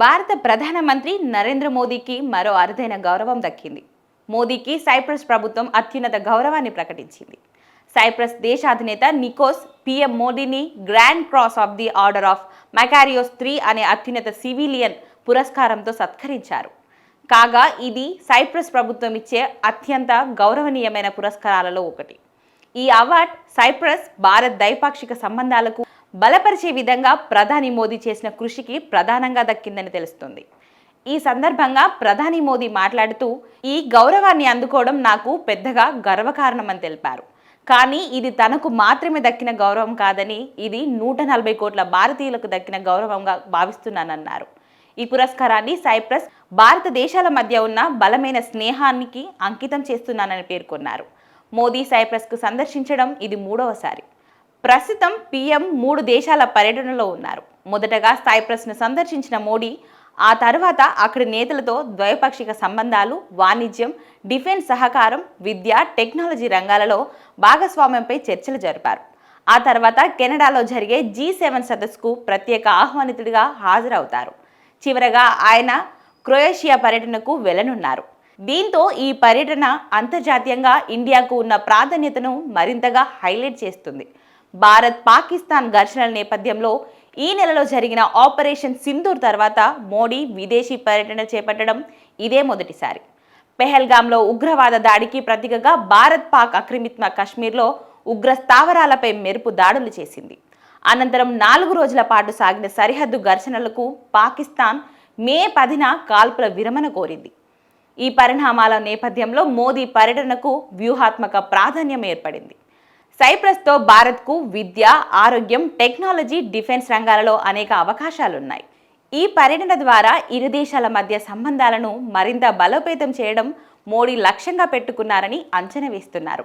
భారత ప్రధానమంత్రి నరేంద్ర మోదీకి మరో అరుదైన గౌరవం దక్కింది. మోదీకి సైప్రస్ ప్రభుత్వం అత్యున్నత గౌరవాన్ని ప్రకటించింది. సైప్రస్ దేశాధినేత నికోస్ పిఎం మోడీని grand cross of the order of Makarios three అనే అత్యున్నత సివిలియన్ పురస్కారంతో సత్కరించారు. కాగా ఇది సైప్రస్ ప్రభుత్వం ఇచ్చే అత్యంత గౌరవనీయమైన పురస్కారాలలో ఒకటి. ఈ అవార్డ్ సైప్రస్ భారత్ ద్వైపాక్షిక సంబంధాలకు బలపరిచే విధంగా ప్రధాని మోదీ చేసిన కృషికి ప్రధానంగా దక్కిందని తెలుస్తుంది. ఈ సందర్భంగా ప్రధాని మోదీ మాట్లాడుతూ ఈ గౌరవాన్ని అందుకోవడం నాకు పెద్దగా గర్వకారణమని తెలిపారు. కానీ ఇది తనకు మాత్రమే దక్కిన గౌరవం కాదని ఇది నూట నలభై కోట్ల భారతీయులకు దక్కిన గౌరవంగా భావిస్తున్నానన్నారు. ఈ పురస్కారాన్ని సైప్రస్ భారతదేశాల మధ్య ఉన్న బలమైన స్నేహానికి అంకితం చేస్తున్నానని పేర్కొన్నారు. మోదీ సైప్రస్కు సందర్శించడం ఇది మూడవసారి. ప్రస్తుతం పీఎం మూడు దేశాల పర్యటనలో ఉన్నారు. మొదటగా సైప్రస్ను సందర్శించిన మోడీ ఆ తర్వాత అక్కడి నేతలతో ద్వైపాక్షిక సంబంధాలు వాణిజ్యం డిఫెన్స్ సహకారం విద్య టెక్నాలజీ రంగాలలో భాగస్వామ్యంపై చర్చలు జరిపారు. ఆ తర్వాత కెనడాలో జరిగే జీ సెవెన్ సదస్సుకు ప్రత్యేక ఆహ్వానితుడిగా హాజరవుతారు. చివరగా ఆయన క్రొయేషియా పర్యటనకు వెళ్ళనున్నారు. దీంతో ఈ పర్యటన అంతర్జాతీయంగా ఇండియాకు ఉన్న ప్రాధాన్యతను మరింతగా హైలైట్ చేస్తుంది. భారత్ పాకిస్తాన్ ఘర్షణల నేపథ్యంలో ఈ నెలలో జరిగిన ఆపరేషన్ సింధూర్ తర్వాత మోడీ విదేశీ పర్యటన చేపట్టడం ఇదే మొదటిసారి. పెహల్గాంలో ఉగ్రవాద దాడికి ప్రతీకగా భారత్ పాక్ అక్రమిత్మ కశ్మీర్లో ఉగ్ర స్థావరాలపై మెరుపు దాడులు చేసింది. అనంతరం నాలుగు రోజుల పాటు సాగిన సరిహద్దు ఘర్షణలకు పాకిస్తాన్ మే పదిన కాల్పుల విరమణ కోరింది. ఈ పరిణామాల నేపథ్యంలో మోదీ పర్యటనకు వ్యూహాత్మక ప్రాధాన్యం ఏర్పడింది. సైప్రస్తో భారత్కు విద్య ఆరోగ్యం టెక్నాలజీ డిఫెన్స్ రంగాలలో అనేక అవకాశాలున్నాయి. ఈ పర్యటన ద్వారా ఇరు దేశాల మధ్య సంబంధాలను మరింత బలోపేతం చేయడం మోడీ లక్ష్యంగా పెట్టుకున్నారని అంచనా వేస్తున్నారు.